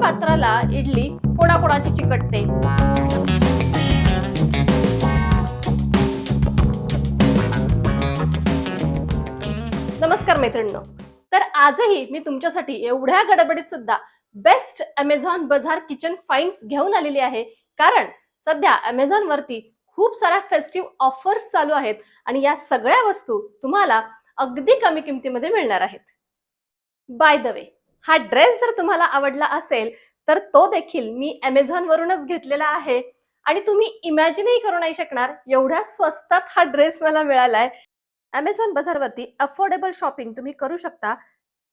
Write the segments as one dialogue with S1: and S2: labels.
S1: पात्राला इडली कोणाकोणाची चिकटते? नमस्कार मैत्रिणींनो. तर आजही मी तुमच्यासाठी एवढ्या गडबडीत सुद्धा best Amazon bazaar kitchen finds घेऊन आलेली आहे. कारण सध्या अमेझॉन वरती खूप साऱ्या फेस्टिव्ह ऑफर्स चालू आहेत आणि या सगळ्या वस्तू तुम्हाला अगदी कमी किमतीमध्ये मिळणार आहेत. बाय द वे हा ड्रेस जर तुम्हाला आवडला असेल तर तो देखील मी अमेझॉन वरूनच घेतलेला आहे. आणि तुम्ही इमॅजिनही करू नाही शकणार एवढ्या स्वस्तात हा ड्रेस मला मिळालाय. अमेझॉन बाजारवरती अफोर्डेबल शॉपिंग तुम्ही करू शकता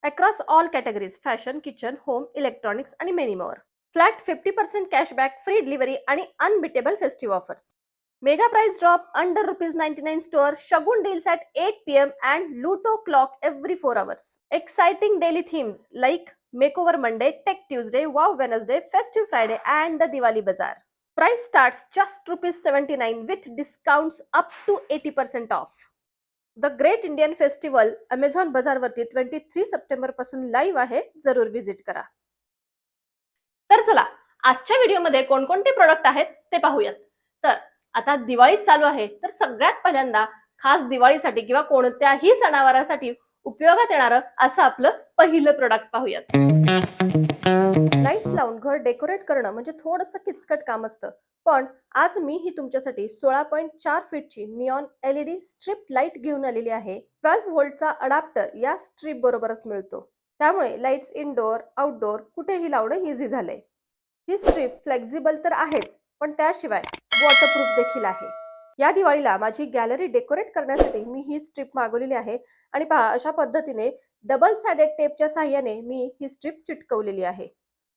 S1: across all categories fashion kitchen home electronics आणि many more flat fifty percent cashback free delivery आणि unbeatable festive offers mega price drop under rupees ninety nine store Shagun deals at eight P M and loot clock every four hours exciting daily themes like makeover Monday tech Tuesday wow Wednesday festive Friday and the Diwali bazaar price starts just rupees seventy nine with discount up to eighty percent off the great Indian festival Amazon bazaar वरती twenty three सप्टेंबरपासून live आहे. जरूर visit करा. तर चला आजच्या व्हिडिओमध्ये कोणकोणते प्रोडक्ट आहेत ते पाहूयात. तर आता दिवाळीच चालू आहे तर सगळ्यात पहिल्यांदा खास दिवाळीसाठी किंवा कोणत्याही सणावारासाठी उपयोगात येणारं असं आपलं पहिलं प्रोडक्ट पाहूयात. लाईट्स लावून घर डेकोरेट करणं म्हणजे थोडंसं किचकट काम असतं. पण आज मी ही तुमच्यासाठी सोळा पॉईंट चार फीटची निऑन एलईडी स्ट्रीप लाइट घेऊन आलेली आहे. ट्वेल्व व्होल्टचा अडाप्टर या स्ट्रीप बरोबरच मिळतो. त्यामुळे लाईट्स इनडोअर आउटडोअर कुठेही लावणं इझी झालंय. ही स्ट्रीप फ्लेक्झिबल तर आहेच पण त्याशिवाय वॉटरप्रूफ देखील आहे. या दिवाळीला माझी गॅलरी डेकोरेट करण्यासाठी मी ही स्ट्रीप मागवलेली आहे आणि पहा अशा पद्धतीने डबल सॅडेड टेपच्या साह्याने मी ही स्ट्रीप चिटकवलेली आहे.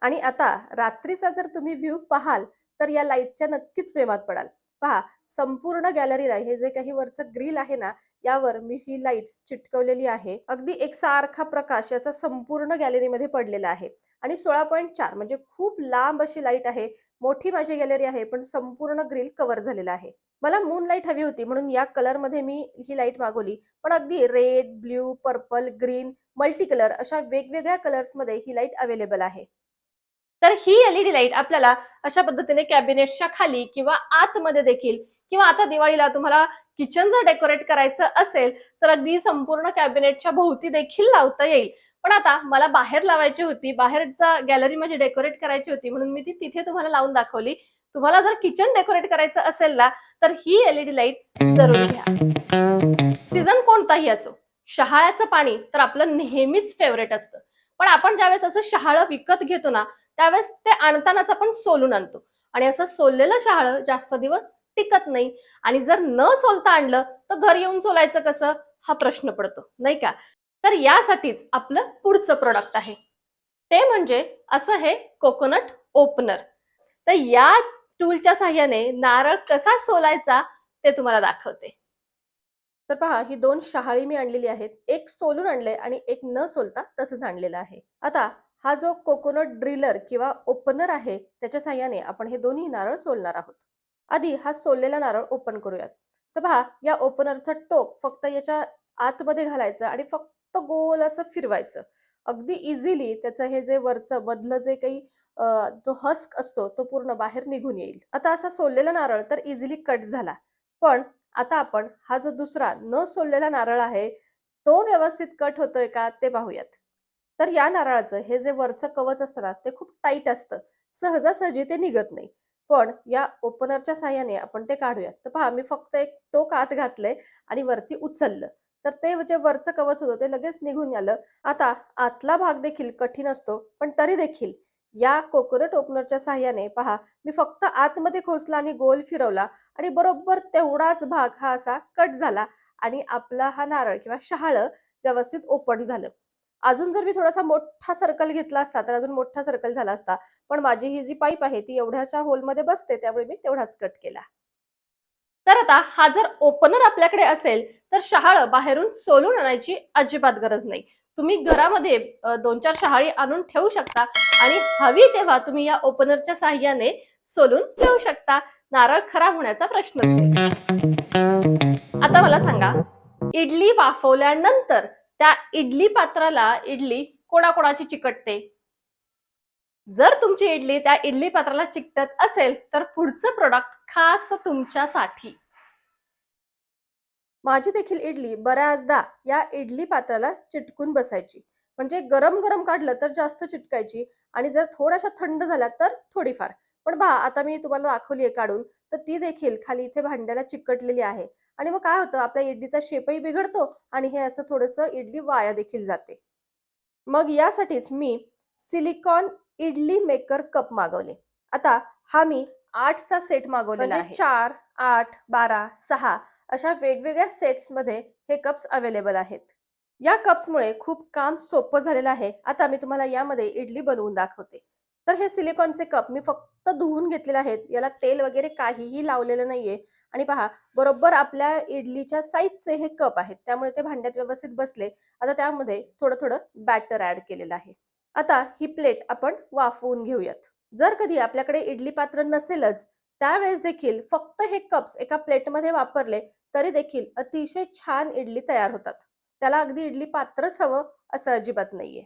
S1: आणि आता रात्रीचा जर तुम्ही व्ह्यू पाहाल तर या लाईटच्या नक्कीच प्रेमात पडाल. पहा संपूर्ण गॅलरीला हे जे काही वरचं ग्रिल आहे ना यावर मी ही लाईट्स चिटकवलेली आहे. अगदी एकसारखा प्रकाश याचा संपूर्ण गॅलरीमध्ये पडलेला आहे. आणि सोळा पॉईंट चार म्हणजे खूप लांब अशी लाइट आहे मोठी माझी गॅलरी आहे पण संपूर्ण ग्रिल कव्हर झालेला आहे. मला मून लाइट हवी होती म्हणून या कलरमध्ये मी ही लाइट मागवली. पण अगदी red blue purple green multi colour अशा वेगवेगळ्या कलर्समध्ये ही लाइट अवेलेबल आहे. तर ही एलईडी लाइट आपल्याला अशा पद्धतीने कॅबिनेटच्या खाली किंवा आतमध्ये देखील किंवा आता दिवाळीला तुम्हाला किचन जर डेकोरेट करायचं असेल तर अगदी संपूर्ण कॅबिनेटच्या भोवती देखील लावता येईल. पण आता मला बाहेर लावायची होती बाहेरचा गॅलरी माझी डेकोरेट करायची होती म्हणून मी ती तिथे तुम्हाला लावून दाखवली. तुम्हाला जर किचन डेकोरेट करायचं असेल ना तर ही एलईडी लाइट जरूर घ्या. सीझन कोणताही असो शहाळ्याचं पाणी तर आपलं नेहमीच फेवरेट असतं. पण आपण ज्यावेळेस असं शहाळं विकत घेतो ना त्यावेळेस ते आणतानाच आपण सोलून आणतो. आणि असं सोललेलं शहाळं जास्त दिवस टिकत नाही. आणि जर न सोलता आणलं तर घर येऊन सोलायचं कसं? हा प्रश्न पडतो. नाही का? तर यासाठीच आपलं पुढचं प्रोडक्ट आहे. ते म्हणजे असं हे कोकोनट ओपनर तर या टूलच्या साह्याने नारळ कसा सोलायचा ते तुम्हाला दाखवते. तर पहा ही दोन शहाळी मी आणलेली आहेत. एक सोलून आणले आणि एक न सोलता तसंच आणलेलं आहे. आता हा जो कोकोनट ड्रिलर किंवा ओपनर आहे त्याच्या साह्याने आपण हे दोन्ही नारळ सोलणार आहोत. आधी हा सोललेला नारळ ओपन करूयात. तर पहा या ओपनरचं टोक फक्त याच्या आतमध्ये घालायचं आणि फक्त गोल असं फिरवायचं. अगदी इझिली त्याचं हे जे वरचं मधलं जे काही जो हस्क असतो तो पूर्ण बाहेर निघून येईल. आता असा सोललेला नारळ तर इझिली कट झाला. पण आता आपण हा जो दुसरा न सोललेला नारळ आहे तो व्यवस्थित कट होतोय का ते पाहूयात. तर या नारळाचं हे जे वरचं कवच असतं ना ते खूप टाईट असतं. सहजासहजी ते निघत नाही. पण या ओपनरच्या साह्याने आपण ते काढूयात. तर पहा मी फक्त एक टोक आत घातलंय आणि वरती उचललं. तर ते जे वरचं कवच होतं ते लगेच निघून आलं. आता आतला भाग देखील कठीण असतो पण तरी देखील या कोकोनट ओपनरच्या साह्याने पहा मी फक्त आतमध्ये खोचला आणि गोल फिरवला आणि बरोबर तेवढाच भाग हा असा कट झाला आणि आपला हा नारळ किंवा शहाळ व्यवस्थित ओपन झालं. अजून जर मी थोडासा मोठा सर्कल घेतला असता तर अजून मोठा सर्कल झाला असता पण माझी ही जी पाईप आहे ती एवढ्याच्या होलमध्ये बसते त्यामुळे मी तेवढाच कट केला. तर आता हा जर ओपनर आपल्याकडे असेल तर शहाळ बाहेरून सोलून आणायची अजिबात गरज नाही. तुम्ही घरामध्ये दोन चार शहाळी आणून ठेवू शकता आणि हवी तेव्हा तुम्ही या ओपनरच्या साह्याने सोलून ठेवू शकता. नारळ खराब होण्याचा प्रश्नच नाही. आता मला सांगा इडली वाफवल्यानंतर त्या इडली पात्राला इडली कोणाकोणाची चिकटते? जर तुमची इडली त्या इडली पात्राला चिकटत असेल तर पुढचं प्रोडक्ट खास तुमच्यासाठी. माझी देखील इडली बऱ्याचदा या इडली पात्राला चिटकून बसायची. म्हणजे गरम गरम काढलं तर जास्त चिटकायची आणि जर थोड्याशा थंड झाल्या तर थोडीफार. पण पहा आता मी तुम्हाला दाखवली आहे काढून तर ती देखील खाली इथे भांड्याला चिकटलेली आहे. आणि मग काय होतं आपल्या इडलीचा शेपही बिघडतो आणि हे असं थोडंसं इडली वाया देखील जाते. मग यासाठीच मी सिलिकॉन इडली मेकर कप मागवले. आता हा मी आठचा सेट मागवलेला आहे. चार आठ बारा सहा अशा वेगवेगळ्या सेट्समध्ये हे कप्स अवेलेबल आहेत. या कप्समुळे खूप काम सोपं झालेलं आहे. आता मी तुम्हाला यामध्ये इडली बनवून दाखवते. तर हे सिलिकॉनचे कप मी फक्त धुवून घेतलेले आहेत. याला तेल वगैरे काहीही लावलेलं नाहीये. आणि पहा बरोबर आपल्या इडलीच्या साईजचे हे कप आहेत. त्यामुळे ते भांड्यात व्यवस्थित बसले. आता त्यामध्ये थोडं थोडं बॅटर ऍड केलेलं आहे. आता ही प्लेट आपण वाफवून घेऊयात. जर कधी आपल्याकडे इडली पात्र नसेलच त्यावेळेस देखील फक्त हे कप्स एका प्लेटमध्ये वापरले तरी देखील अतिशय छान इडली तयार होतात. त्याला अगदी इडली पात्रच हवं असं अजिबात नाहीये.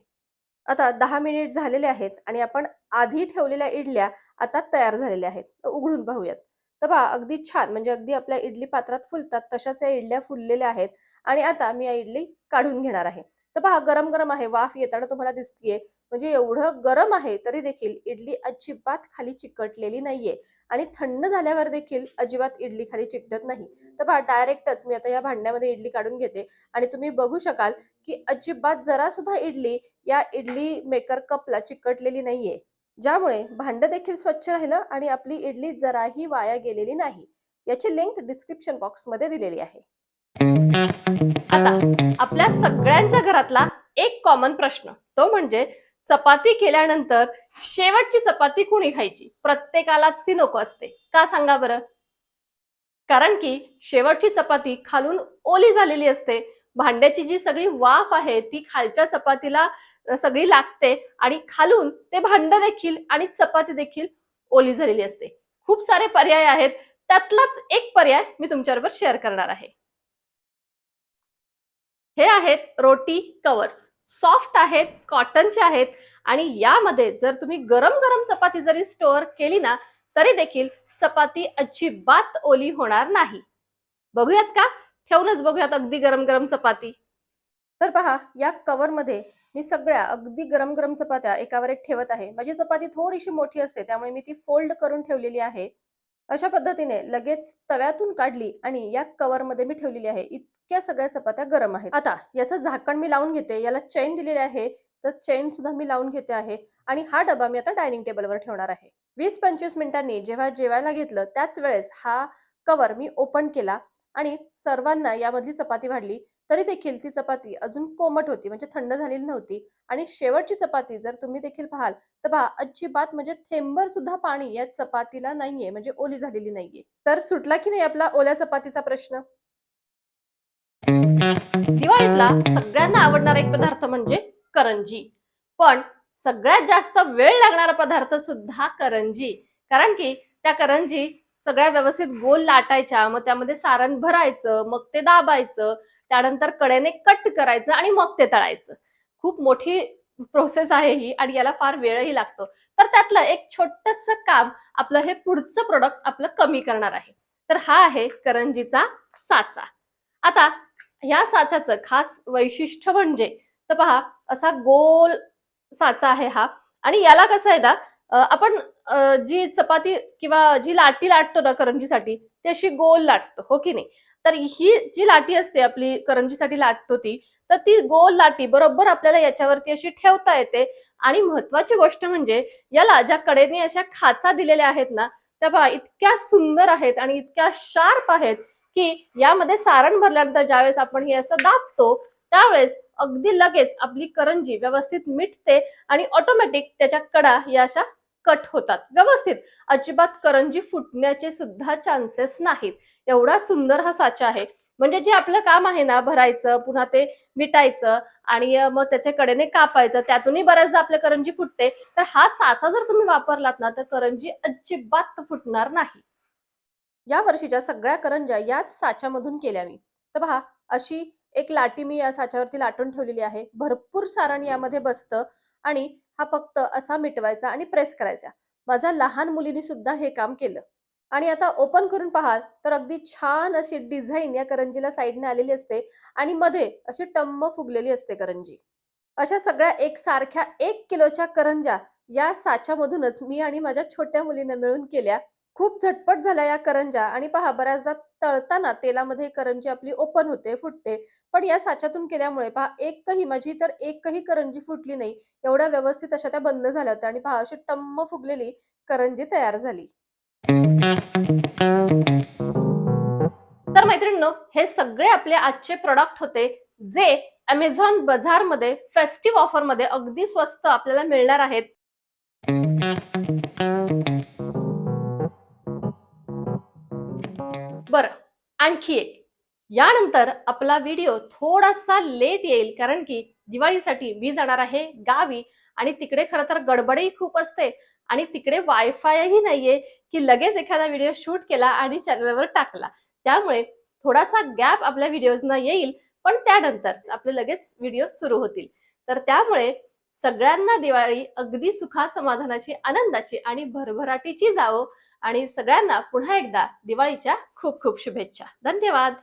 S1: आता दहा मिनिट झालेले आहेत आणि आपण आधी ठेवलेल्या इडल्या आता तयार झालेल्या आहेत. उघडून पाहूयात. तर बा अगदी छान म्हणजे अगदी आपल्या इडली पात्रात फुलतात तशाच या इडल्या फुललेल्या आहेत. आणि आता मी या इडली काढून घेणार आहे. तर पहा गरम गरम आहे वाफ येताना तुम्हाला दिसतीये. म्हणजे एवढं गरम आहे तरी देखील इडली अजिबात खाली चिकटलेली नाहीये. आणि थंड झाल्यावर देखील अजिबात इडली खाली चिकटत नाही. तर पहा डायरेक्टच मी आता या भांड्यामध्ये इडली काढून घेते. आणि तुम्ही बघू शकाल की अजिबात जरा सुद्धा इडली या इडली मेकर कपला चिकटलेली नाहीये. ज्यामुळे भांड देखील स्वच्छ राहिलं आणि आपली इडली जराही वाया गेलेली नाही. याची लिंक डिस्क्रिप्शन बॉक्समध्ये दिलेली आहे. आता आपल्या सगळ्यांच्या घरातला एक कॉमन प्रश्न तो म्हणजे चपाती केल्यानंतर शेवटची चपाती कुणी खायची? प्रत्येकालाच ती नको असते. का सांगा बरं? कारण की शेवटची चपाती खालून ओली झालेली असते. भांड्याची जी सगळी वाफ आहे ती खालच्या चपातीला सगळी लागते आणि खालून ते भांड देखील आणि चपाती देखील ओली झालेली असते. खूप सारे पर्याय आहेत. त्यातलाच एक पर्याय मी तुमच्याबरोबर शेअर करणार आहे. हे आहेत रोटी कवर्स सॉफ्ट आहेत कॉटनचे आहेत आणि यामध्ये जर तुम्ही गरम गरम चपाती जरी स्टोअर केली ना तरी देखील चपाती अजिबात ओली होणार नाही. बघूयात का? ठेवूनच बघूयात अगदी गरम गरम चपाती. तर पहा या कवरमध्ये मी सगळ्या अगदी गरम गरम चपात्या एकावर एक ठेवत आहे. माझी चपाती थोडीशी मोठी असते त्यामुळे मी ती फोल्ड करून ठेवलेली आहे. अशा पद्धतीने लगेच तव्यातून काढली आणि या कवरमध्ये मी ठेवलेली आहे. इतक्या सगळ्या चपात्या गरम आहेत. आता याचं झाकण मी लावून घेते. याला चैन दिलेली आहे. तर चैन सुद्धा मी लावून घेते आहे. आणि हा डबा मी आता डायनिंग टेबलवर ठेवणार आहे. वीस पंचवीस मिनिटांनी जेव्हा जेवायला घेतलं त्याच वेळेस हा कवर मी ओपन केला आणि सर्वांना यामधली चपाती वाढली. तरी देखील ती चपाती अजून कोमट होती म्हणजे थंड झालेली नव्हती. आणि शेवटची चपाती जर तुम्ही देखील पाहाल तर पहा अजिबात म्हणजे थेंबर सुद्धा पाणी या चपातीला नाहीये म्हणजे ओली झालेली नाहीये. तर सुटला की नाही आपला ओल्या चपातीचा प्रश्न? दिवाळीतला सगळ्यांना आवडणारा एक पदार्थ म्हणजे करंजी. पण सगळ्यात जास्त वेळ लागणारा पदार्थ सुद्धा करंजी. कारण की त्या करंजी सगळ्या व्यवस्थित गोल लाटायच्या मग त्यामध्ये सारण भरायचं मग ते दाबायचं त्यानंतर कडेने कट करायचं आणि मग ते तळायचं. खूप मोठी प्रोसेस आहे ही आणि याला फार वेळही लागतो. तर त्यातलं एक छोटस काम आपलं हे पुढचं प्रोडक्ट आपलं कमी करणार आहे. तर हा आहे करंजीचा साचा. आता ह्या साच्याचं खास वैशिष्ट्य म्हणजे तर पहा असा गोल साचा आहे हा. आणि याला कसं आहे ना आपण जी चपाती किंवा जी लाटी लाटतो ना करंजीसाठी ती अशी गोल लाटतो हो की नाही? तर ही जी लाटी असते आपली करंजीसाठी लाट होती तर ती गोल लाटी बरोबर आपल्याला याच्यावरती अशी ठेवता येते. आणि महत्वाची गोष्ट म्हणजे याला ज्या कडेने अशा खाचा दिलेल्या आहेत ना त्या पहा इतक्या सुंदर आहेत आणि इतक्या शार्प आहेत की यामध्ये सारण भरल्यानंतर ज्यावेळेस आपण हे असं दाबतो त्यावेळेस अगदी लगेच आपली करंजी व्यवस्थित मिटते आणि ऑटोमॅटिक त्याच्या कडा या अशा कट होतात. व्यवस्थित. अजिबात करंजी फुटण्याचे सुद्धा चान्सेस नाहीत. एवढा सुंदर हा साचा आहे. म्हणजे जे आपलं काम आहे ना भरायचं पुन्हा ते मिटायचं आणि मग त्याच्या कडेने कापायचं त्यातूनही बऱ्याचदा आपल्या करंजी फुटते. तर हा साचा जर तुम्ही वापरलात ना तर करंजी अजिबात फुटणार नाही. या वर्षीच्या सगळ्या करंज्या याच साच्यामधून केल्या मी. तर पहा अशी एक लाटी मी या साच्यावरती लाटून ठेवलेली आहे. भरपूर सारण यामध्ये बसतं. आणि हा फक्त असा मिटवायचा आणि प्रेस करायचा. माझ्या लहान मुलीने सुद्धा हे काम केलं. आणि आता ओपन करून पाहाल तर अगदी छान अशी डिझाईन या करंजीला साईडने आलेली असते आणि मध्ये अशी टम्म फुगलेली असते करंजी. अशा सगळ्या एक सारख्या एक किलोच्या करंजा या साच्यामधूनच मी आणि माझ्या छोट्या मुलींना मिळून केल्या. खूप झटपट झाल्या या करंजा आणि पहा बऱ्याचदा तळताना तेलामध्ये करंजी आपली ओपन होते फुटते. पण या साच्यातून केल्यामुळे पहा एकही माझी तर एकही करंजी फुटली नाही. एवढ्या व्यवस्थित अशा त्या बंद झाल्या होत्या आणि पहा अशी टम्म फुगलेली करंजी तयार झाली. तर मैत्रिणींनो हे सगळे आपले आजचे प्रोडक्ट होते जे अमेझॉन बाजारमध्ये फेस्टिव्ह ऑफरमध्ये अगदी स्वस्त आपल्याला मिळणार आहेत. बर आणखी एक. यानंतर आपला व्हिडिओ थोडासा लेट येईल कारण की दिवाळीसाठी मी जाणार आहे गावी आणि तिकडे खरं तर गडबडही खूप असते आणि तिकडे वायफायही नाहीये की लगेच एखादा व्हिडिओ शूट केला आणि चॅनलवर टाकला. त्यामुळे थोडासा गॅप आपल्या व्हिडिओजना येईल पण त्यानंतर आपले लगेच व्हिडिओ सुरू होतील. तर त्यामुळे सगळ्यांना दिवाळी अगदी सुखा समाधानाची आनंदाची आणि भरभराटीची जावो आणि सगळ्यांना पुन्हा एकदा दिवाळीच्या खूप खूप शुभेच्छा. धन्यवाद.